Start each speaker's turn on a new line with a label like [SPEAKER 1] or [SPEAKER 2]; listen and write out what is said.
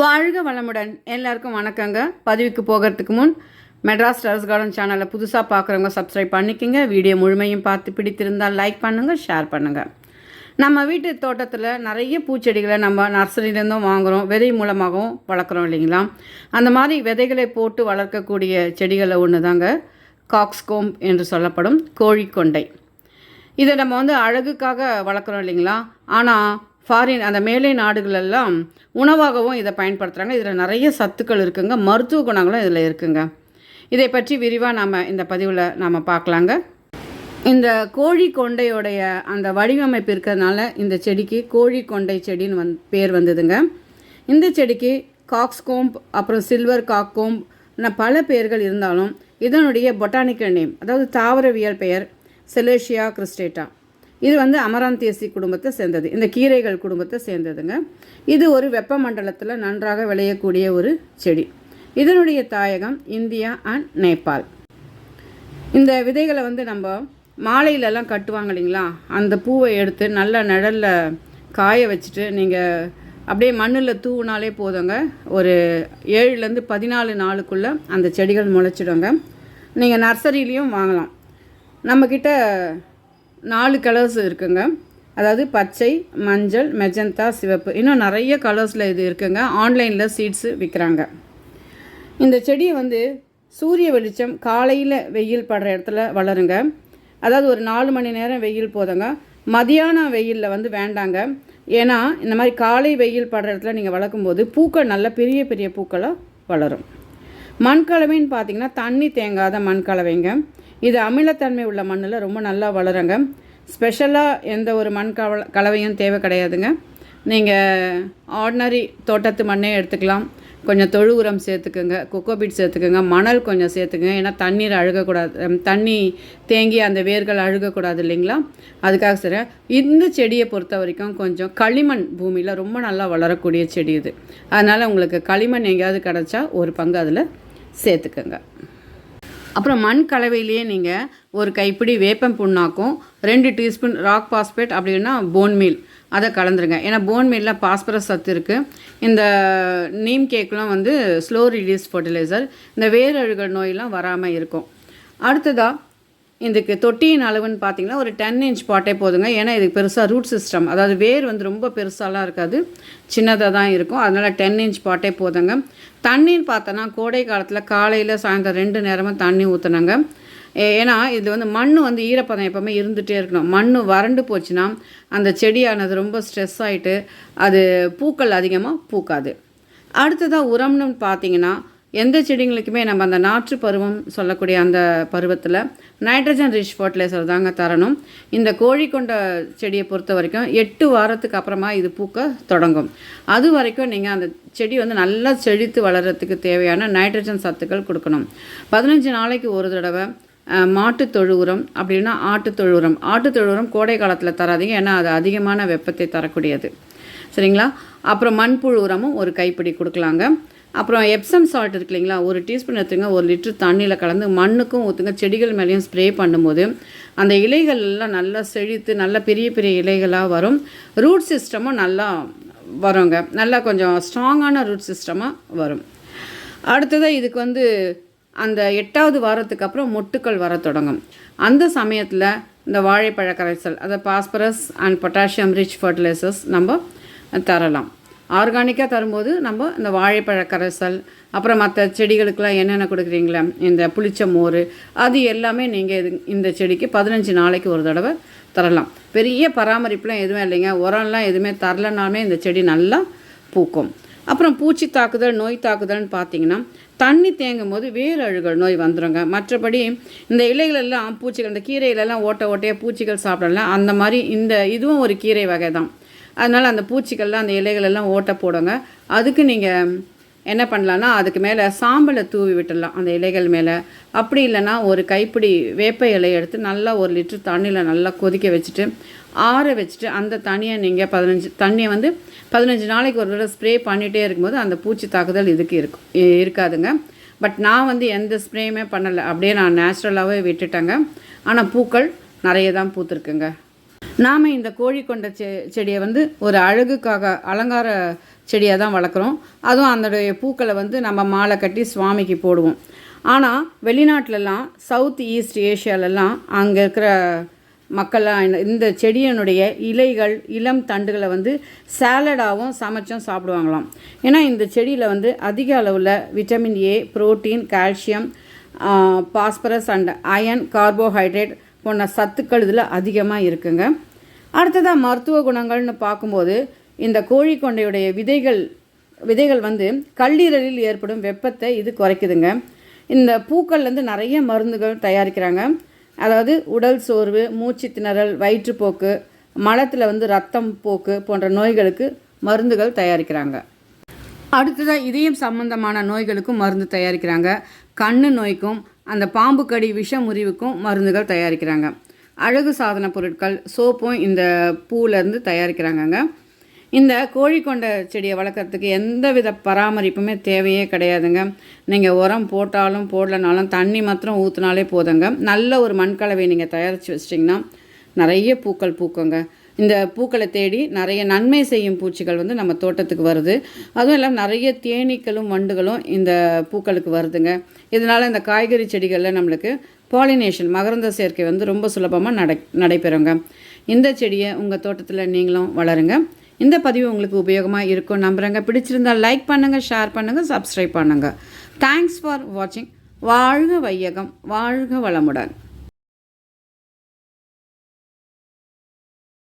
[SPEAKER 1] வாழ்க வளமுடன். எல்லாருக்கும் வணக்கங்க. பதிவுக்கு போகிறதுக்கு முன் மெட்ராஸ் டெரஸ் கார்டன் சேனலை புதுசாக பார்க்குறவங்க சப்ஸ்கிரைப் பண்ணிக்கோங்க. வீடியோ முழுமையும் பார்த்து பிடித்திருந்தால் லைக் பண்ணுங்கள் ஷேர் பண்ணுங்கள் நம்ம வீட்டு தோட்டத்தில் நிறைய பூச்செடிகளை நம்ம நர்சரியிலேருந்தும் வாங்குகிறோம் விதை மூலமாகவும் வளர்க்குறோம் இல்லைங்களா? அந்த மாதிரி விதைகளை போட்டு வளர்க்கக்கூடிய செடிகளை ஒன்று தாங்க காக்ஸ்கோம் என்று சொல்லப்படும் கோழிக்கொண்டை. இதை நம்ம வந்து அழகுக்காக வளர்க்குறோம் இல்லைங்களா? ஆனால் ஃபாரின் அந்த மேலை நாடுகளெல்லாம் உணவாகவும் இதை பயன்படுத்துகிறாங்க இதில் நிறைய சத்துக்கள் இருக்குங்க. மருத்துவ குணங்களும் இதில் இருக்குங்க. இதை பற்றி விரிவாக நாம் இந்த பதிவில் நாம் பார்க்கலாங்க. இந்த கோழி கொண்டையோடைய அந்த வடிவமைப்பு இருக்கிறதுனால இந்த செடிக்கு கோழி கொண்டை செடின்னு வந் பேர் வந்ததுங்க. இந்த செடிக்கு காக்ஸ்கோம்ப் அப்புறம் சில்வர் காக்கோம்ப் பல பெயர்கள் இருந்தாலும் இதனுடைய பொட்டானிக்கல் நேம் அதாவது தாவரவியல் பெயர் செலேஷியா கிறிஸ்டேட்டா இது வந்து அமராந்தேசி குடும்பத்தை சேர்ந்தது. இந்த கீரைகள் குடும்பத்தை சேர்ந்ததுங்க. இது ஒரு வெப்பமண்டலத்தில் நன்றாக விளையக்கூடிய ஒரு செடி. இதனுடைய தாயகம் இந்தியா அண்ட் நேபாள். இந்த விதைகளை வந்து நம்ம மாலையிலலாம் கட்டுவாங்க இல்லைங்களா? அந்த பூவை எடுத்து நல்ல நிழலில் காய வச்சுட்டு நீங்கள் அப்படியே மண்ணில் தூவினாலே போதுங்க. ஒரு ஏழுலேருந்து பதினாலு நாளுக்குள்ளே அந்த செடிகள் முளைச்சிடுங்க. நீங்கள் நர்சரியிலையும் வாங்கலாம். நம்மக்கிட்ட நாலு கலர்ஸ் இருக்குங்க. அதாவது பச்சை மஞ்சள் மெஜந்தா சிவப்பு. இன்னும் நிறைய கலர்ஸில் இது இருக்குங்க. ஆன்லைனில் சீட்ஸு விற்கிறாங்க இந்த செடியை வந்து சூரிய வெளிச்சம் காலையில் வெயில் படுற இடத்துல வளருங்க. அதாவது ஒரு நாலு மணி நேரம் வெயில் போதுங்க. மதியானம் வெயிலில் வந்து வேண்டாங்க. ஏன்னா இந்த மாதிரி காலை வெயில் படுற இடத்துல நீங்கள் வளர்க்கும்போது பூக்கள் நல்ல பெரிய பெரிய பூக்களாக வளரும். மண்கலவைன்னு பார்த்தீங்கன்னா தண்ணி தேங்காத மண்கலவைங்க. இது அமிலத்தன்மை உள்ள மண்ணில் ரொம்ப நல்லா வளருங்க. ஸ்பெஷலாக எந்த ஒரு மண் கவ கலவையும் தேவை கிடையாதுங்க. நீங்கள் ஆர்டினரி தோட்டத்து மண்ணே எடுத்துக்கலாம். கொஞ்சம் தொழு உரம் சேர்த்துக்குங்க. கொக்கோபீட் சேர்த்துக்குங்க. மணல் கொஞ்சம் சேர்த்துக்குங்க. ஏன்னா தண்ணீர் அழுகக்கூடாது. தண்ணி தேங்கி அந்த வேர்கள் அழுகக்கூடாது இல்லைங்களா? அதுக்காக சரி. இந்த செடியை பொறுத்த வரைக்கும் கொஞ்சம் களிமண் பூமியில் ரொம்ப நல்லா வளரக்கூடிய செடி இது. அதனால் உங்களுக்கு களிமண் எங்கேயாவது கிடச்சா ஒரு பங்கு அதில் சேர்த்துக்கோங்க. அப்புறம் மண் கலவையிலேயே நீங்கள் ஒரு கைப்பிடி வேப்பம் புண்ணாக்கும் ரெண்டு டீஸ்பூன் ராக் பாஸ்பேட் அப்படின்னா போன் மீல் அதை கலந்துருங்க. ஏன்னா போன் மீலில் பாஸ்பரஸ் சத்து இருக்குது இந்த நீம் கேக்லாம் வந்து ஸ்லோ ரிலீஸ் ஃபர்டிலைசர் இந்த வேரழுகல் நோயெல்லாம் வராமல் இருக்கும். அடுத்ததாக இதுக்கு தொட்டியின் அளவுன்னு பார்த்தீங்கன்னா ஒரு டென் இன்ச் பாட்டே போதுங்க. ஏன்னா இதுக்கு பெருசாக ரூட் சிஸ்டம் அதாவது வேர் வந்து ரொம்ப பெருசாலாம் இருக்காது. சின்னதாக தான் இருக்கும். அதனால் டென் இன்ச் பாட்டே போதுங்க. தண்ணின்னு பார்த்தோன்னா கோடை காலத்தில் காலையில் சாயந்தரம் ரெண்டு நேரமும் தண்ணி ஊற்றுனாங்க ஏன்னா இது வந்து மண் வந்து ஈரப்பதம் எப்போவுமே இருந்துகிட்டே இருக்கணும். மண் வறண்டு போச்சுன்னா அந்த செடியானது ரொம்ப ஸ்ட்ரெஸ் ஆகிட்டு அது பூக்கள் அதிகமாக பூக்காது. அடுத்ததாக உரம்னு பார்த்தீங்கன்னா எந்த செடிங்களுக்குமே நம்ம அந்த நாற்று பருவம் சொல்லக்கூடிய அந்த பருவத்தில் நைட்ரஜன் ரிச் ஃபர்டிலைசர் தாங்க தரணும். இந்த கோழி கொண்ட செடியை பொறுத்த வரைக்கும் எட்டு வாரத்துக்கு அப்புறமா இது பூக்க தொடங்கும். அது வரைக்கும் நீங்கள் அந்த செடி வந்து நல்லா செழித்து வளர்கிறதுக்கு தேவையான நைட்ரஜன் சத்துக்கள் கொடுக்கணும். பதினஞ்சு நாளைக்கு ஒரு தடவை மாட்டு தொழு உரம் அப்படின்னா ஆட்டு தொழு உரம் ஆட்டு தொழு உரம் கோடை காலத்தில் தராதிங்க ஏன்னா அது அதிகமான வெப்பத்தை தரக்கூடியது. சரிங்களா? அப்புறம் மண்புழு உரமும் ஒரு கைப்பிடி கொடுக்கலாங்க. அப்புறம் எப்சம் சால்ட் இருக்கு இல்லைங்களா? ஒரு டீஸ்பூன் எடுத்துங்க ஒரு லிட்டர் தண்ணியில் கலந்து மண்ணுக்கும் ஊற்றுங்க செடிகள் மேலேயும் ஸ்ப்ரே பண்ணும்போது அந்த இலைகள் எல்லாம் நல்லா செழித்து நல்ல பெரிய பெரிய இலைகளாக வரும். ரூட் சிஸ்டமும் நல்லா வருங்க. நல்லா கொஞ்சம் ஸ்ட்ராங்கான ரூட் சிஸ்டமாக வரும். அடுத்ததாக இதுக்கு வந்து அந்த எட்டாவது வாரத்துக்கு அப்புறம் மொட்டுக்கள் வர தொடங்கும். அந்த சமயத்தில் இந்த வாழைப்பழ கரைசல் அதை phosphorus and potassium rich fertilisers நம்ம தரலாம். ஆர்கானிக்காக தரும்போது நம்ம இந்த வாழைப்பழ கரைசல் அப்புறம் மற்ற செடிகளுக்கெல்லாம் என்னென்ன கொடுக்குறீங்களே? இந்த புளிச்ச மோர் அது எல்லாமே நீங்கள் இது இந்த செடிக்கு பதினஞ்சு நாளைக்கு ஒரு தடவை தரலாம். பெரிய பராமரிப்புலாம் எதுவுமே இல்லைங்க. உரம்லாம் எதுவுமே தரலனாலுமே இந்த செடி நல்லா பூக்கும். அப்புறம் பூச்சி தாக்குதல் நோய் தாக்குதல்னு பார்த்தீங்கன்னா தண்ணி தேங்கும் போது வேறு அழுகல் நோய் வந்துடுங்க மற்றபடி இந்த இலைகளெல்லாம் பூச்சிகள் இந்த கீரையிலெல்லாம் ஓட்ட ஓட்டையாக பூச்சிகள் சாப்பிடலாம். அந்த மாதிரி இந்த இதுவும் ஒரு கீரை வகை தான் அதனால் அந்த பூச்சிகள்லாம் அந்த இலைகளெல்லாம் ஓட்ட போடுங்க. அதுக்கு நீங்கள் என்ன பண்ணலான்னா அதுக்கு மேலே சாம்பலை தூவி விட்டுடலாம் அந்த இலைகள் மேலே. அப்படி இல்லைன்னா ஒரு கைப்பிடி வேப்ப இலையை எடுத்து நல்லா ஒரு லிட்டர் தண்ணியில் நல்லா கொதிக்க வச்சுட்டு ஆற வச்சுட்டு அந்த தண்ணியை நீங்கள் பதினஞ்சு தண்ணியை வந்து பதினஞ்சு நாளைக்கு ஒரு தடவை ஸ்ப்ரே பண்ணிகிட்டே இருக்கும்போது அந்த பூச்சி தாக்குதல் இதுக்கு இருக்கும் இருக்காதுங்க. பட் நான் வந்து எந்த ஸ்ப்ரேயுமே பண்ணலை. அப்படியே நான் நேச்சுரலாகவே விட்டுட்டேங்க. ஆனால் பூக்கள் நிறைய தான் பூத்துருக்குங்க. நாம் இந்த கோழி கொண்ட செ செடியை வந்து ஒரு அழகுக்காக அலங்கார செடியாக தான் வளர்க்குறோம். அதுவும் அதனுடைய பூக்களை வந்து நம்ம மாலை கட்டி சுவாமிக்கு போடுவோம். ஆனால் வெளிநாட்டிலலாம் சவுத் ஈஸ்ட் ஏஷியாலெல்லாம் அங்கே இருக்கிற மக்கள்லாம் இந்த- இந்த செடியினுடைய இலைகள் இளம் தண்டுகளை வந்து சாலடாகவும் சமைச்சும் சாப்பிடுவாங்களாம். ஏன்னா இந்த செடியில் வந்து அதிக அளவில் vitamin A protein calcium phosphorus and iron carbohydrate போன்ற சத்துக்கள் இதில் அதிகமாக இருக்குங்க. அடுத்ததாக மருத்துவ குணங்கள்னு பார்க்கும்போது இந்த கோழி கொண்டையுடைய விதைகள் விதைகள் வந்து கல்லீரலில் ஏற்படும் வெப்பத்தை இது குறைக்குதுங்க. இந்த பூக்கள்லேருந்து நிறைய மருந்துகள் தயாரிக்கிறாங்க. அதாவது உடல் சோர்வு மூச்சு திணறல் வயிற்றுப்போக்கு மலத்தில் வந்து ரத்தம் போக்கு போன்ற நோய்களுக்கு மருந்துகள் தயாரிக்கிறாங்க. அடுத்ததாக இதயம் சம்பந்தமான நோய்களுக்கும் மருந்து தயாரிக்கிறாங்க. கண்ணு நோய்க்கும் அந்த பாம்பு கடி விஷ முறிவுக்கும் மருந்துகள் தயாரிக்கிறாங்க. அழகு சாதன பொருட்கள் சோப்பும் இந்த பூவிலேருந்து தயாரிக்கிறாங்கங்க. இந்த கோழிக்கொண்ட செடியை வளர்க்குறதுக்கு எந்த வித பராமரிப்புமே தேவையே கிடையாதுங்க. நீங்கள் உரம் போட்டாலும் போடலனாலும் தண்ணி மாத்திரம் ஊற்றினாலே போதுங்க. நல்ல ஒரு மண்கலவை நீங்கள் தயாரித்து வச்சிட்டிங்கன்னா நிறைய பூக்கள் பூக்குங்க. இந்த பூக்களை தேடி நிறைய நன்மை செய்யும் பூச்சிகள் வந்து நம்ம தோட்டத்துக்கு வருது. அதுவும் இல்லாமல் நிறைய தேனீக்களும் வண்டுகளும் இந்த பூக்களுக்கு வருதுங்க. இதனால் இந்த காய்கறி செடிகளில் நம்மளுக்கு பாலினேஷன் மகரந்த சேர்க்கை வந்து ரொம்ப சுலபமாக நடை நடைபெறுங்க. இந்த செடியை உங்கள் தோட்டத்தில் நீங்களும் வளருங்க. இந்த பதிவு உங்களுக்கு உபயோகமாக இருக்கும் நம்புகிறேங்க பிடிச்சிருந்தால் லைக் பண்ணுங்கள் ஷேர் பண்ணுங்கள் சப்ஸ்கிரைப் பண்ணுங்கள் தேங்க்ஸ் ஃபார் வாட்சிங் வாழ்க வையகம் வாழ்க வளமுடன்.